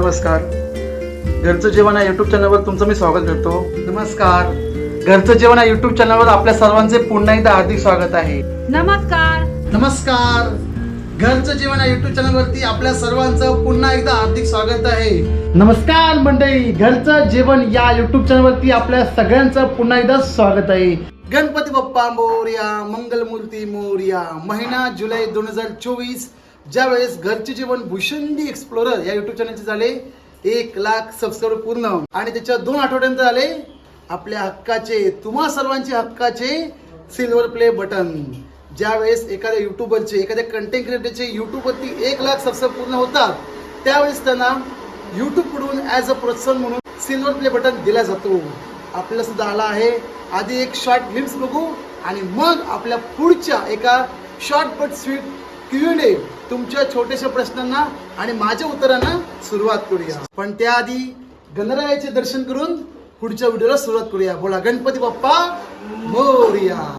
नमस्कार. घरचं जेवण या युट्यूब चॅनलवर तुमचं मी स्वागत करतो. नमस्कार. घरचं जेवण या युट्यूब चॅनलवर आपल्या सर्वांचे पुन्हा एकदा हार्दिक स्वागत आहे. नमस्कार. नमस्कार. घरचं जेवण या युट्यूब चॅनलवरती आपल्या सर्वांचं पुन्हा एकदा हार्दिक स्वागत आहे. नमस्कार मंडळी. घरचं जेवण या युट्यूब चॅनलवरती आपल्या सगळ्यांचं पुन्हा एकदा स्वागत आहे. गणपती बाप्पा मोर्या मंगलमूर्ती मोर्या. महिना जुलै दोन हजार चोवीस. ज्यावेळेस घरचे जीवन भूषंडी एक्सप्लोरर या युट्यूब चॅनलचे झाले एक लाख सबस्क्राईबर पूर्ण. आणि त्याच्या दोन आठवड्यानंतर झाले आपल्या हक्काचे तुम्हा सर्वांचे हक्काचे सिल्वर प्ले बटन ज्यावेळेस एखाद्या युट्यूबरचे एखाद्या कंटेंट क्रिएटरचे युट्यूबवरती एक लाख सबस्क्राईब पूर्ण होतात त्यावेळेस त्यांना युट्यूबकडून ॲज अ प्रोत्साहन म्हणून सिल्वर प्ले बटन दिला जातो. आपल्याला सुद्धा आला आहे. आधी एक शॉर्ट ग्लिम्स बघू आणि मग आपल्या पुढच्या एका शॉर्ट बट स्वीट क्यू तुमच्या छोट्याशा प्रश्नांना आणि माझ्या उत्तरांना सुरुवात करूया. पण त्याआधी गणरायाचे दर्शन करून पुढच्या व्हिडिओला सुरुवात करूया. बोला गणपती बाप्पा मोरया.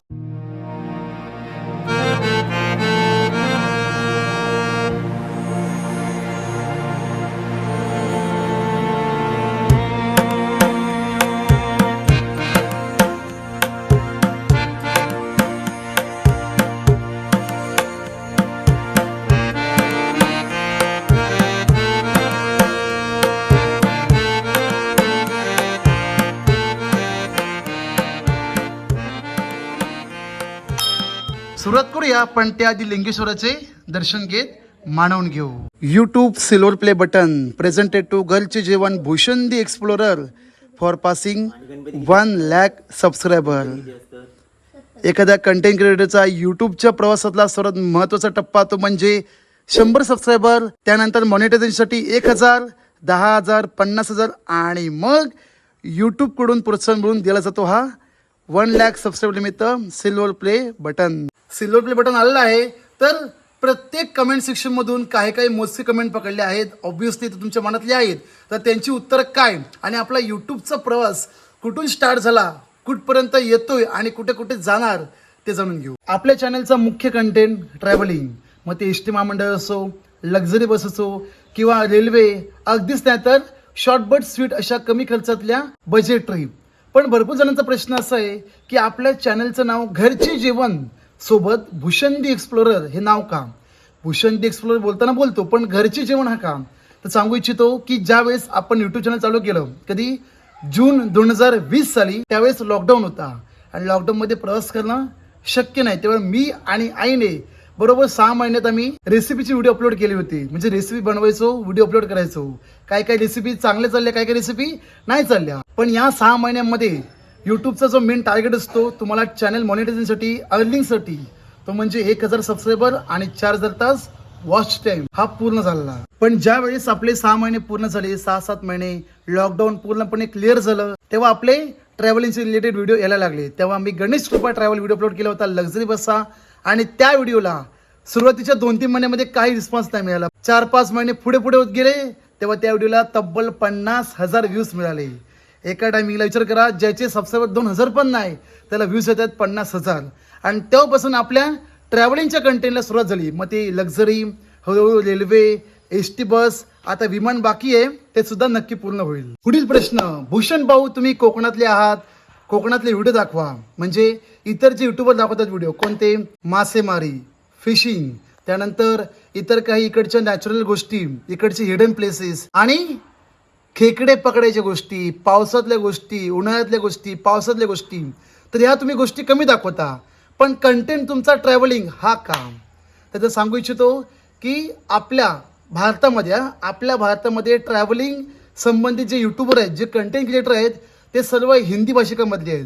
सुरुवात करूया पण त्याआधी लिंगेश्वराचे दर्शन घेत मानवून घेऊ. YouTube silver play button presented to गर्लचे जेवण Bhushan the explorer for passing one lakh subscriber एखाद्या कंटेंट क्रिएटरचा यूट्यूबच्या प्रवासातला सर्वात महत्त्वाचा टप्पा तो म्हणजे शंभर सबस्क्रायबर त्यानंतर मॉनिटायझेशनसाठी एक हजार दहा हजार पन्नास हजार आणि मग यूट्यूबकडून प्रोत्साहन मिळून दिला जातो हा वन लॅक सबस्क्राईब निमित्त silver play button silver play button आलेलं आहे. तर प्रत्येक कमेंट सेक्शनमधून काही काही मोजके कमेंट पकडले आहेत. ऑब्व्हियसली ते तुमच्या मनातले आहेत. तर त्यांची उत्तरं काय? आणि आपला यूट्यूबचा प्रवास कुठून स्टार्ट झाला? कुठपर्यंत येतोय? आणि कुठे कुठे जाणार? ते जाणून घेऊ. आपल्या चॅनलचा मुख्य कंटेंट ट्रॅव्हलिंग मग ते एस टी महामंडळ असो लक्झरी बस असो किंवा रेल्वे अगदीच नाही तर शॉर्टबट स्वीट अशा कमी खर्चातल्या बजेट ट्रिप पण भरपूर जणांचा प्रश्न असा आहे की आपल्या चॅनलचं नाव घरचे जेवण सोबत भूषंदी एक्सप्लोरर हे नाव का? भूषंदी एक्सप्लोरर बोलताना बोलतो पण घरचे जेवण हा का? तर सांगू इच्छितो की ज्या वेळेस आपण यूट्यूब चॅनल चालू केलं कधी? जून दोन हजार वीस साली त्यावेळेस लॉकडाऊन होता. आणि लॉकडाऊनमध्ये प्रवास करणं शक्य नाही. तेव्हा मी आणि आईने बरोबर सहा महिन्यात आम्ही रेसिपीची व्हिडिओ अपलोड केली होती. म्हणजे रेसिपी बनवायचो व्हिडिओ अपलोड करायचो. काय काय रेसिपी चांगल्या चालल्या काय काय रेसिपी नाही चालल्या. पण या सहा महिन्यांमध्ये युट्यूबचा जो मेन टार्गेट असतो तुम्हाला चॅनल मॉनिटायझेशनसाठी अर्निंगसाठी तो म्हणजे एक हजार सबस्क्रायबर आणि चार हजार तास वॉच टाइम हा पूर्ण झाला पण ज्या वेळेस आपले सहा महिने पूर्ण झाले सहा सात महिने लॉकडाऊन पूर्णपणे क्लिअर झालं तेव्हा आपले ट्रॅव्हलिंगचे रिलेटेड व्हिडिओ यायला लागले. तेव्हा मी गणेश कृपा ट्रॅव्हल व्हिडिओ अपलोड केला होता लक्झरी बसचा आणि त्या व्हिडिओला सुरुवातीच्या दोन तीन महिन्यामध्ये काही रिस्पॉन्स नाही मिळाला. चार पाच महिने पुढे पुढे होत गेले तेव्हा त्या व्हिडिओला तब्बल पन्नास हजार व्ह्यूज मिळाले. एका टायमिंगला विचार करा ज्याचे सबस्क्रायबर दोन हजार पण नाही त्याला व्ह्यूज येतात पन्नास हजार. आणि तेव्हापासून आपल्या ट्रॅव्हलिंगच्या कंटेंटला सुरुवात झाली. मग ते लक्झरी हळूहळू रेल्वे एस टी बस आता विमान बाकी आहे ते सुद्धा नक्की पूर्ण होईल. पुढील प्रश्न भूषण भाऊ तुम्ही कोकणातले आहात. कोकणातले व्हिडिओ दाखवा. म्हणजे इतर जे युट्यूबर दाखवतात व्हिडिओ कोणते? मासेमारी फिशिंग त्यानंतर इतर काही इकडच्या नॅचरल गोष्टी इकडचे हिडन प्लेसेस आणि खेकडे पकडायच्या गोष्टी पावसातल्या गोष्टी उन्हाळ्यातल्या गोष्टी पावसातल्या गोष्टी तर ह्या तुम्ही गोष्टी कमी दाखवता. पण कंटेंट तुमचा ट्रॅव्हलिंग हा काम. तर सांगू इच्छितो की आपल्या भारतामध्ये आपल्या भारतामध्ये ट्रॅव्हलिंग संबंधित जे यूट्यूबर आहेत जे कंटेंट क्रिएटर आहेत ते सर्व हिंदी भाषिकामधले आहेत.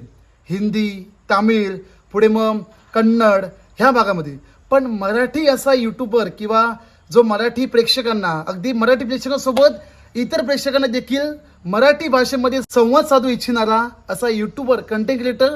हिंदी तामिळ पुढे मग कन्नड ह्या भागामध्ये. पण मराठी असा यूट्यूबर किंवा जो मराठी प्रेक्षकांना अगदी मराठी प्रेक्षकांसोबत इतर प्रेक्षकांना देखील मराठी भाषेमध्ये संवाद साधू इच्छिणारा असा युट्यूबर कंटेंट क्रिएटर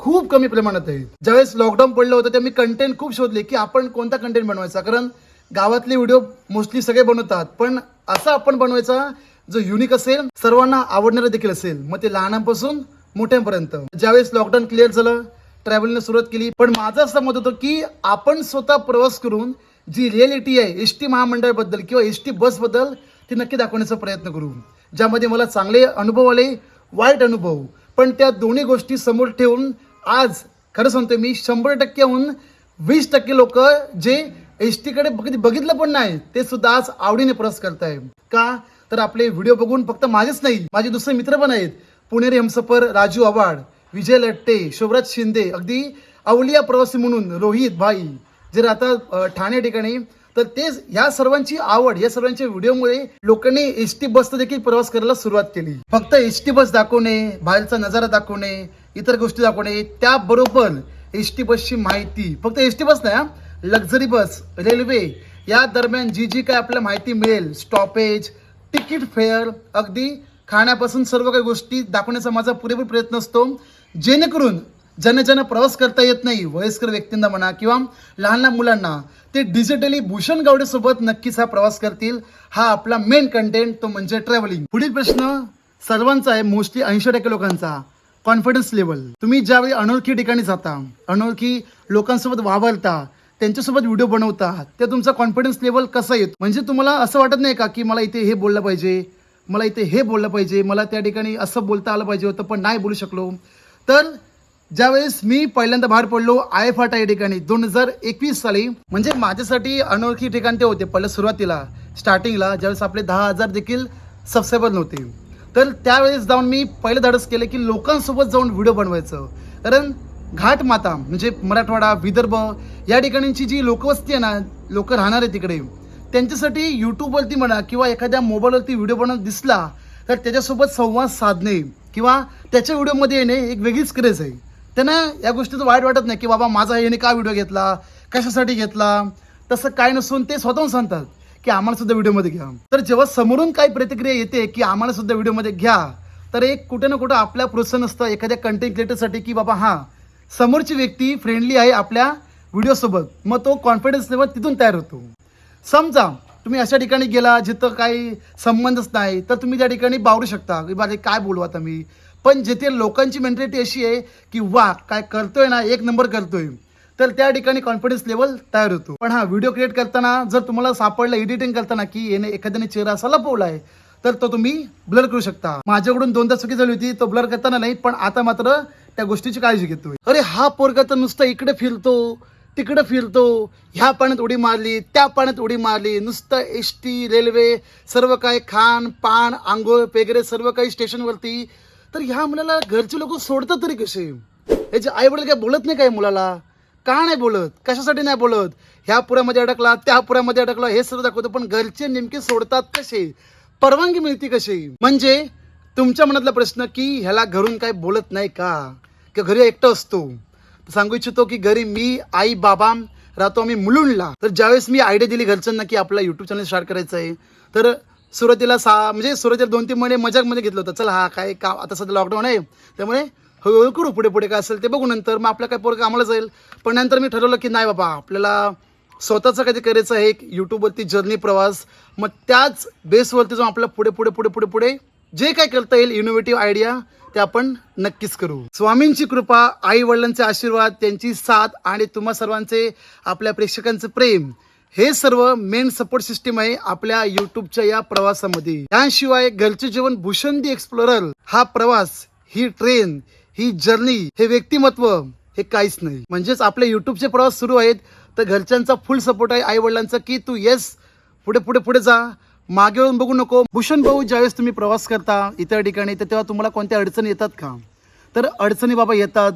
खूप कमी प्रमाणात आहे. ज्यावेळेस लॉकडाऊन पडलं होतं तेव्हा मी कंटेंट खूप शोधले की आपण कोणता कंटेंट बनवायचा? कारण गावातले व्हिडिओ मोस्टली सगळे बनवतात. पण असा आपण बनवायचा जो युनिक असेल सर्वांना आवडणारा देखील असेल. मग ते लहानांपासून मोठ्यांपर्यंत. ज्यावेळेस लॉकडाऊन क्लिअर झालं ट्रॅव्हलने सुरुवात केली पण माझं असं मत होतं की आपण स्वतः प्रवास करून जी रिॲलिटी आहे एस टी महामंडळाबद्दल किंवा एस टी बसबद्दल ती नक्की दाखवण्याचा प्रयत्न करू. ज्यामध्ये मला चांगले अनुभव आले वाईट अनुभव. पण त्या दोन्ही गोष्टी समोर ठेवून आज खरं सांगतोय मी शंभर टक्क्याहून वीस टक्के लोक जे एस टीकडे कधी बघितलं पण नाही ते सुद्धा आज आवडीने प्रवास करताय. का? तर आपले व्हिडिओ बघून फक्त माझेच नाही माझे दुसरे मित्र पण आहेत. पुणेरी हमसफर राजू आव्हाड विजय लट्टे शोभराज शिंदे अगदी अवलिया प्रवासी म्हणून रोहित भाई जे राहतात ठाणे ठिकाणी तर तेच ह्या सर्वांची आवड या सर्वांच्या व्हिडिओमुळे लोकांनी एस टी बसचा देखील प्रवास करायला सुरुवात केली. फक्त एस टी बस दाखवणे बाहेरचा नजारा दाखवणे इतर गोष्टी दाखवणे त्याबरोबर एस टी बसची माहिती. फक्त एस टी बस नाही लक्झरी बस रेल्वे या दरम्यान जी जी काय आपल्याला माहिती मिळेल स्टॉपेज तिकीट फेअर अगदी खाण्यापासून सर्व काही गोष्टी दाखवण्याचा माझा पुरेपूर प्रयत्न असतो. जेणेकरून ज्यांना ज्यांना प्रवास करता येत नाही. वयस्कर व्यक्तींना म्हणा किंवा लहान लहान मुलांना ते डिजिटली भूषण गावडेसोबत नक्कीच हा प्रवास करतील. हा आपला मेन कंटेंट तो म्हणजे ट्रॅव्हलिंग पुढील प्रश्न सर्वांचा आहे मोस्टली ऐंशी टक्के लोकांचा. कॉन्फिडन्स लेवल तुम्ही ज्यावेळी अनोळखी ठिकाणी जाता अनोळखी लोकांसोबत वावरता त्यांच्यासोबत व्हिडिओ बनवता ते तुमचा कॉन्फिडन्स लेवल कसा येतो? म्हणजे तुम्हाला असं वाटत नाही का की मला इथे हे बोललं पाहिजे मला इथे हे बोललं पाहिजे मला त्या ठिकाणी असं बोलता आलं पाहिजे होतं पण नाही बोलू शकलो. तर ज्यावेळेस मी पहिल्यांदा बाहेर पडलो आय फाटा या ठिकाणी. दोन हजार एकवीस साली म्हणजे माझ्यासाठी अनोळखी ठिकाण ते होते पहिल्या सुरुवातीला स्टार्टिंगला ज्यावेळेस आपले दहा हजार देखील सबस्क्रायबर नव्हते. तर त्यावेळेस जाऊन मी पहिलं धाडस केलं की लोकांसोबत जाऊन व्हिडिओ बनवायचं. कारण घाट माता म्हणजे मराठवाडा विदर्भ या ठिकाणीची जी लोकवस्ती आहे ना लोक राहणार आहे तिकडे त्यांच्यासाठी यूट्यूबवरती म्हणा किंवा एखाद्या मोबाईलवरती व्हिडिओ बनवून दिसला तर त्याच्यासोबत संवाद साधणे किंवा त्याच्या व्हिडिओमध्ये येणे एक वेगळीच क्रेज आहे. त्यांना या गोष्टीचं वाईट वाटत नाही की बाबा माझा याने का व्हिडिओ घेतला? कशासाठी घेतला? तसं काय नसून ते स्वतःहून सांगतात की आम्हाला सुद्धा व्हिडिओमध्ये घ्या. तर जेव्हा समोरून काही प्रतिक्रिया येते की आम्हाला सुद्धा व्हिडिओमध्ये घ्या तर एक कुठे ना कुठं आपल्या प्रोत्साहन असतं एखाद्या कंटेंट क्रिएटरसाठी की बाबा हां समोरची व्यक्ती फ्रेंडली आहे आपल्या व्हिडिओसोबत मग तो कॉन्फिडन्स लेवल तिथून तयार होतो. समजा तुम्ही अशा ठिकाणी गेला जिथं काही संबंधच नाही तर तुम्ही त्या ठिकाणी बावरू शकता. की बारे काय बोलू आता मी? पण जिथे लोकांची मेंटॅलिटी अशी आहे की वा काय करतोय ना एक नंबर करतोय. तर त्या ठिकाणी कॉन्फिडन्स लेवल तयार होतो. पण हा व्हिडिओ क्रिएट करताना जर तुम्हाला सापडलं एडिटिंग करताना की याने एखाद्याने चेहरा असा लपवला आहे तर तो तुम्ही ब्लर करू शकता. माझ्याकडून दोनदा चुकी झाली होती तो ब्लर करताना नाही पण आता मात्र त्या गोष्टीची काळजी घेतोय. अरे हा पोरगा तर नुसता इकडे फिरतो तिकडं फिरतो. ह्या पाण्यात उडी मारली त्या पाण्यात उडी मारली. नुसतं एस टी रेल्वे सर्व काही खाण पान आंघोळ वगैरे सर्व काही स्टेशनवरती. तर ह्या मुलाला घरचे लोक सोडतात तरी कसे? याचे आई वडील काय बोलत नाही काय मुलाला? का नाही बोलत? कशासाठी नाही बोलत? ह्या पुरामध्ये अडकला त्या पुरामध्ये अडकला हे सर्व दाखवतो पण घरचे नेमके सोडतात कसे? परवानगी मिळते कशी? म्हणजे तुमच्या मनातला प्रश्न की ह्याला घरून काय बोलत नाही का? किंवा घरी एकटं असतो. सांगू इच्छितो की घरी मी आई बाबा राहतो आम्ही मुलुंडला तर ज्यावेळेस मी आयडिया दिली घरच्यांना की आपला युट्यूब चॅनल स्टार्ट करायचं आहे तर सुरुवातीला सा म्हणजे सुरुवातीला दोन तीन महिने मजाकमध्ये घेतलं होतं. चला हा काय का आता सध्या लॉकडाऊन आहे. त्यामुळे हळूहळू करू पुढे पुढे काय असेल ते बघू नंतर. मग आपल्या काय पोरं कामाला जाईल. पण नंतर मी ठरवलं की नाही बाबा आपल्याला स्वतःचं काहीतरी करायचं आहे. एक यूट्यूबवरती जर्नी प्रवास. मग त्याच बेसवरती जाऊन आपल्याला पुढे पुढे पुढे पुढे पुढे जे काय करता येईल इनोव्हेटिव्ह आयडिया ते आपण नक्कीच करू. स्वामींची कृपा आई वडिलांचे आशीर्वाद त्यांची साथ आणि तुम्हा सर्वांचे आपल्या प्रेक्षकांचं प्रेम हे सर्व मेन सपोर्ट सिस्टीम आहे आपल्या युट्यूबच्या या प्रवासामध्ये. त्याशिवाय घरचे जेवण भूषण दी एक्सप्लोरर हा प्रवास ही ट्रेन ही जर्नी हे व्यक्तिमत्व हे काहीच नाही. म्हणजेच आपले युट्यूबचे प्रवास सुरू आहेत तर घरच्यांचा फुल सपोर्ट आहे आई वडिलांचा की तू येस पुढे पुढे पुढे जा मागे वळून बघू नको. भूषण भाऊ ज्यावेळेस तुम्ही प्रवास करता इतर ठिकाणी तर तेव्हा तुम्हाला कोणत्या अडचणी येतात का? तर अडचणी बाबा येतात.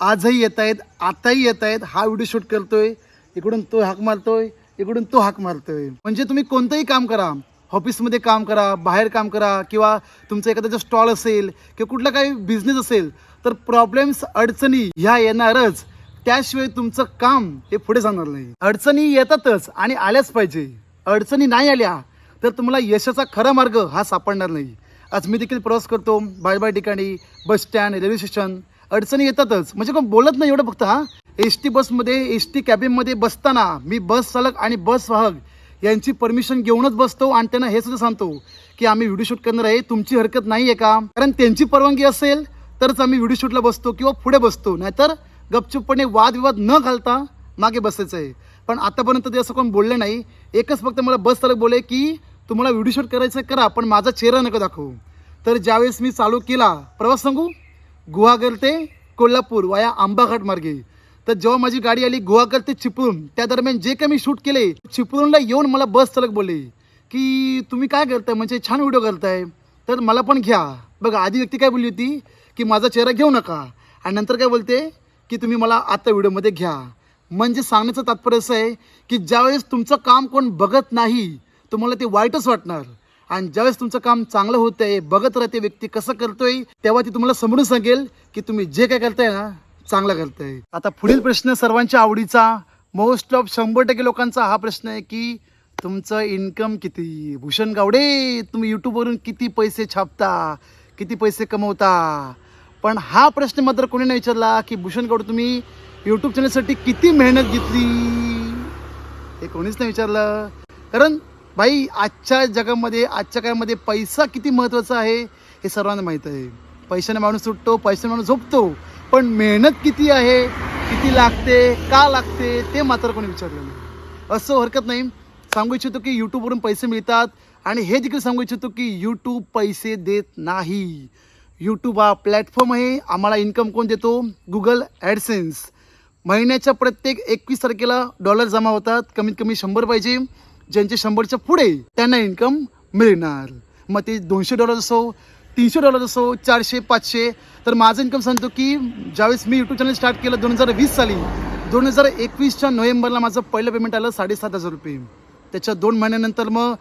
आजही येत आहेत आताही येत आहेत. हा व्हिडिओ शूट करतोय. इकडून तो हाक मारतोय इकडून तो हाक मारतोय. म्हणजे तुम्ही कोणतंही काम करा. ऑफिसमध्ये काम करा बाहेर काम करा किंवा तुमचं एखाद्याचं स्टॉल असेल किंवा कुठला काही बिझनेस असेल तर प्रॉब्लेम्स अडचणी ह्या येणारच. त्याशिवाय तुमचं काम हे पुढे जाणार नाही. अडचणी येतातच आणि आल्याच पाहिजे. अडचणी नाही आल्या तर तुम्हाला यशाचा खरा मार्ग हा सापडणार नाही. आज मी देखील प्रवास करतो बाय बाय ठिकाणी बस स्टँड रेल्वे स्टेशन. अडचणी येतातच. म्हणजे कोण बोलत नाही एवढं फक्त हा? एस टी बसमध्ये एस टी कॅबिनमध्ये बसताना मी बस चालक आणि बस वाहक यांची परमिशन घेऊनच बसतो आणि त्यांना हे सुद्धा सांगतो की आम्ही व्हिडिओ शूट करणार आहे तुमची हरकत नाही आहे का? कारण त्यांची परवानगी असेल तरच आम्ही व्हिडिओ शूटला बसतो किंवा पुढे बसतो. नाहीतर गपचूपपणे वादविवाद न घालता मागे बसायचं आहे. पण आतापर्यंत ते असं कोण बोलले नाही. एकच फक्त मला बस चालक बोले की तुम्हाला व्हिडिओ शूट करायचं आहे, करा पण माझा चेहरा नका दाखवू. तर ज्यावेळेस मी चालू केला प्रवास सांगू? गुहागर ते कोल्हापूर वाया आंबाघाट मार्गे. तर जेव्हा माझी गाडी आली गुहागर ते चिपळूण. त्या दरम्यान जे काही मी शूट केले चिपळूणला येऊन मला बस चालक बोलले की तुम्ही काय करताय? म्हणजे छान व्हिडिओ करताय तर मला पण घ्या. बघा आधी व्यक्ती काय बोलली होती की माझा चेहरा घेऊ नका. आणि नंतर काय बोलते की तुम्ही मला आता व्हिडिओमध्ये घ्या. म्हणजे सांगण्याचं तात्पर्य असं आहे की ज्यावेळेस तुमचं काम कोण बघत नाही तुम्हाला ते वाईटच वाटणार. आणि ज्यावेळेस तुमचं काम चांगलं होत आहे बघत राहते व्यक्ती कसं करतोय तेव्हा ती तुम्हाला समजून सांगेल की तुम्ही जे काय करताय ना चांगलं करताय. आता पुढील प्रश्न सर्वांच्या आवडीचा. मोस्ट ऑफ शंभर टक्के लोकांचा हा प्रश्न आहे की तुमचं इन्कम किती? भूषण गावडे तुम्ही यूट्यूबवरून किती पैसे छापता? किती पैसे कमवता? पण हा प्रश्न मात्र कोणी नाही विचारला की भूषण गावडे तुम्ही यूट्यूब चॅनलसाठी किती मेहनत घेतली? हे कोणीच नाही विचारलं. कारण भाई आजच्या जगामध्ये आजच्या काळामध्ये पैसा किती महत्त्वाचा आहे हे सर्वांना माहीत आहे. पैशाने माणूस सुटतो पैशाने माणूस झोपतो पण मेहनत किती आहे किती लागते का लागते ते मात्र कोणी विचारलं नाही. असं हरकत नाही. सांगू इच्छितो की यूट्यूबवरून पैसे मिळतात आणि हे देखील सांगू इच्छितो की यूट्यूब पैसे देत नाही. यूट्यूब हा प्लॅटफॉर्म आहे. आम्हाला इन्कम कोण देतो? गुगल ॲडसेन्स महिन्याच्या प्रत्येक एकवीस तारखेला डॉलर जमा होतात. कमीत कमी शंभर पाहिजे. ज्यांचे शंभरच्या पुढे त्यांना इन्कम मिळणार. मग ते दोनशे डॉलर असो तीनशे डॉलर असो चारशे पाचशे तर माझं इन्कम सांगतो की ज्यावेळेस मी यूट्यूब चॅनल स्टार्ट केलं दोन हजार वीस साली दोन हजार एकवीसच्या नोव्हेंबरला माझं पहिलं पेमेंट आलं साडेसात हजार रुपये. त्याच्या दोन महिन्यानंतर मग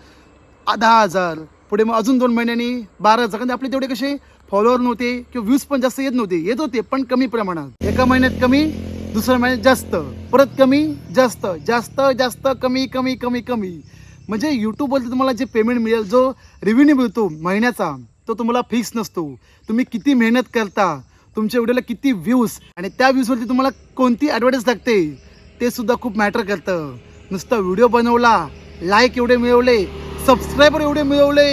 दहा हजार. पुढे मग अजून दोन महिन्यांनी बारा हजार. कारण आपले तेवढे कसे फॉलोअर नव्हते किंवा व्ह्यूज पण जास्त येत नव्हते. येत होते पण कमी प्रमाणात. एका महिन्यात कमी दुसरं म्हणजे जास्त. परत कमी जास्त जास्त जास्त कमी कमी कमी कमी. म्हणजे यूट्यूबवरती तुम्हाला जे पेमेंट मिळेल जो रेव्हेन्यू मिळतो महिन्याचा तो तुम्हाला फिक्स नसतो. तुम्ही किती मेहनत करता तुमच्या व्हिडिओला किती व्ह्यूज आणि त्या व्ह्यूजवरती तुम्हाला कोणती ॲडव्हर्टाईज लागते ते सुद्धा खूप मॅटर करतं. नुसता व्हिडिओ बनवला लाईक एवढे मिळवले सबस्क्रायबर एवढे मिळवले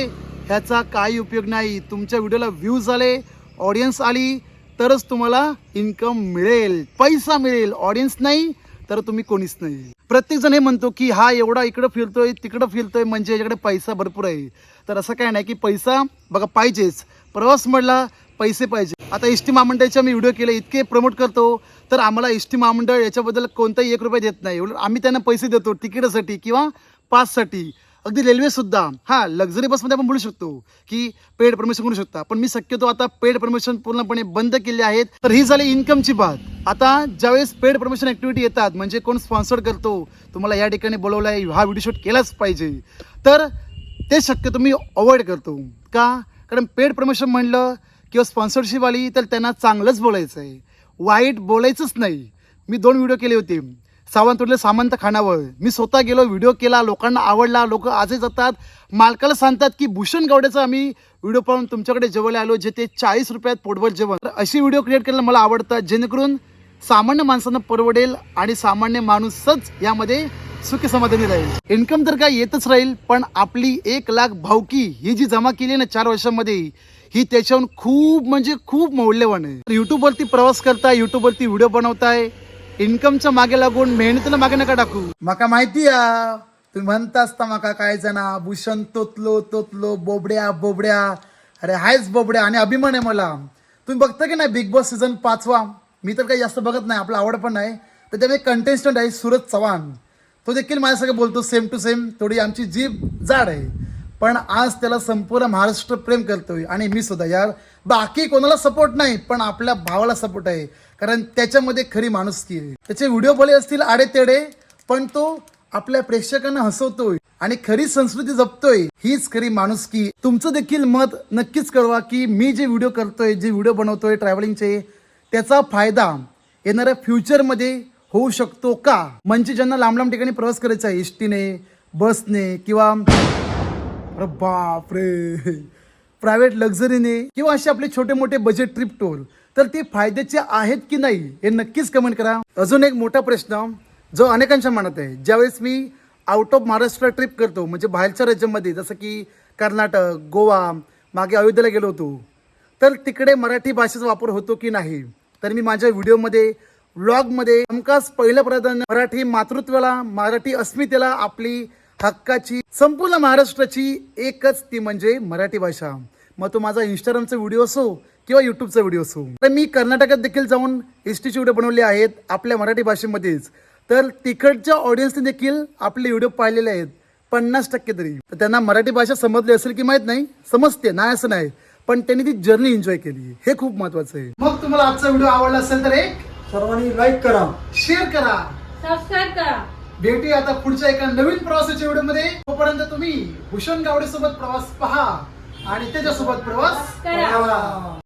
ह्याचा काही उपयोग नाही. तुमच्या व्हिडिओला व्ह्यूज आले ऑडियन्स आली तरच तुम्हाला इन्कम मिळेल. पैसा मिळेल. ऑडियन्स नाही तर तुम्ही कोणीच नाही. प्रत्येकजण हे म्हणतो की हा एवढा इकडं फिरतोय तिकडं फिरतोय म्हणजे याच्याकडे पैसा भरपूर आहे. तर असं काय नाही की पैसा बघा पाहिजेच. प्रवास म्हणला पैसे पाहिजे. आता एस टी महामंडळाच्या मी व्हिडिओ केले इतके प्रमोट करतो तर आम्हाला एस टी महामंडळ याच्याबद्दल कोणताही एक रुपये देत नाही. आम्ही त्यांना पैसे देतो तिकीटासाठी किंवा पाससाठी. अगदी रेल्वेसुद्धा हां लक्झरी बसमध्ये आपण बोलू शकतो की पेड परमिशन करू शकता. पण मी शक्यतो आता पेड प्रमोशन पूर्णपणे बंद केले आहेत. तर ही झाली इन्कमची बात. आता ज्यावेळेस पेड प्रमोशन ॲक्टिव्हिटी येतात म्हणजे कोण स्पॉन्सर करतो तुम्हाला या ठिकाणी बोलवलं आहे हा व्हिडिओ शूट केलाच पाहिजे. तर ते शक्यतो मी अवॉइड करतो. का? कारण पेड प्रमोशन म्हणलं किंवा स्पॉन्सरशिप आली तर त्यांना चांगलंच बोलायचं आहे वाईट बोलायचंच नाही. मी दोन व्हिडिओ केले होते. सावंतवाडीला सामंत खानावर मी स्वतः गेलो व्हिडिओ केला लोकांना आवडला लोक आजही जातात मालकाला सांगतात की भूषण गवड्याचा आम्ही व्हिडिओ पाहून तुमच्याकडे जेवायला आलो जे ते चाळीस रुपयात पोटभर जेवण. तर अशी व्हिडिओ क्रिएट करायला मला आवडतात जेणेकरून सामान्य माणसांना परवडेल आणि सामान्य माणूसच यामध्ये सुखी समाधानी राहील. इन्कम तर काय येतच राहील पण आपली एक लाख भावकी ही जी जमा केली ना चार वर्षांमध्ये ही त्याच्याहून खूप म्हणजे खूप मौल्यवान आहे. युट्यूबवरती प्रवास करताय युट्यूबवरती व्हिडिओ बनवताय इन्कमच्या मागे लागून मेहनतीला मागे नका टाकू. माका माहिती आ तुम्ही म्हणता असता माका काय जणा भूषण तोतलो तोतलो बोबड्या बोबड्या. अरे हायच बोबड्या आणि अभिमान आहे मला. तुम्ही बघता की नाही बिग बॉस सीझन पाचवा? मी तर काही जास्त बघत नाही आपला आवड पण नाही. तर त्यामध्ये कंटेस्टंट आहे सूरज चव्हाण. तो देखील माझ्यासारखं बोलतो सेम टू सेम थोडी आमची जीभ जाड आहे. पण आज त्याला संपूर्ण महाराष्ट्र प्रेम करतोय. आणि मी सुद्धा यार. बाकी कोणाला सपोर्ट नाही पण आपल्या भावाला सपोर्ट आहे. कारण त्याच्यामध्ये खरी माणुसकी आहे. त्याचे व्हिडिओ भले असतील आडे तेडे पण तो आपल्या प्रेक्षकांना हसवतोय आणि खरी संस्कृती जपतोय. हीच खरी माणुसकी. तुमचं देखील मत नक्कीच कळवा की मी जे व्हिडिओ करतोय जे व्हिडिओ बनवतोय ट्रॅव्हलिंगचे त्याचा फायदा येणाऱ्या फ्युचरमध्ये होऊ शकतो का? म्हणजे ज्यांना लांब लांब ठिकाणी प्रवास करायचा आहे एसटीने बसने किंवा अरे बापरे प्रायव्हेट लक्झरीने किंवा असे आपले छोटे मोठे बजेट ट्रिप टोल तर ते फायद्याचे आहेत की नाही हे नक्कीच कमेंट करा. अजून एक मोठा प्रश्न जो अनेकांच्या मनात आहे. ज्यावेळेस मी आउट ऑफ महाराष्ट्र ट्रिप करतो म्हणजे बाहेरच्या राज्यामध्ये जसं की कर्नाटक गोवा मागे अयोध्येला गेलो होतो तर तिकडे मराठी भाषेचा वापर होतो की नाही? तर मी माझ्या व्हिडिओमध्ये व्लॉगमध्ये हमखास पहिलं प्राधान्य मराठी मातृत्वाला मराठी अस्मितेला आपली हक्काची संपूर्ण महाराष्ट्राची एकच ती म्हणजे मराठी भाषा. मग तो माझा इंस्टाग्रामचा व्हिडिओ असो किंवा युट्यूबचा व्हिडिओ असो. तर मी कर्नाटकात देखील जाऊन एस टीचे व्हिडिओ बनवले आहेत आपल्या मराठी भाषेमध्येच. तर तिकडच्या ऑडियन्सने देखील आपले व्हिडिओ पाहिलेले आहेत पन्नास टक्के तरी. तर त्यांना मराठी भाषा समजली असेल की माहीत नाही समजते नाही असं नाही. पण त्यांनी ती जर्नी एन्जॉय केली. हे खूप महत्वाचं आहे. मग तुम्हाला आजचा व्हिडिओ आवडला असेल तर एक सर्वांनी लाईक करा शेअर करा. सबस्क्राईब करा. भेटूया आता पुढच्या एका नवीन प्रवासाच्या व्हिडिओमध्ये तोपर्यंत तुम्ही भूषण गावडे सोबत प्रवास पहा आणि त्याच्यासोबत प्रवास करा.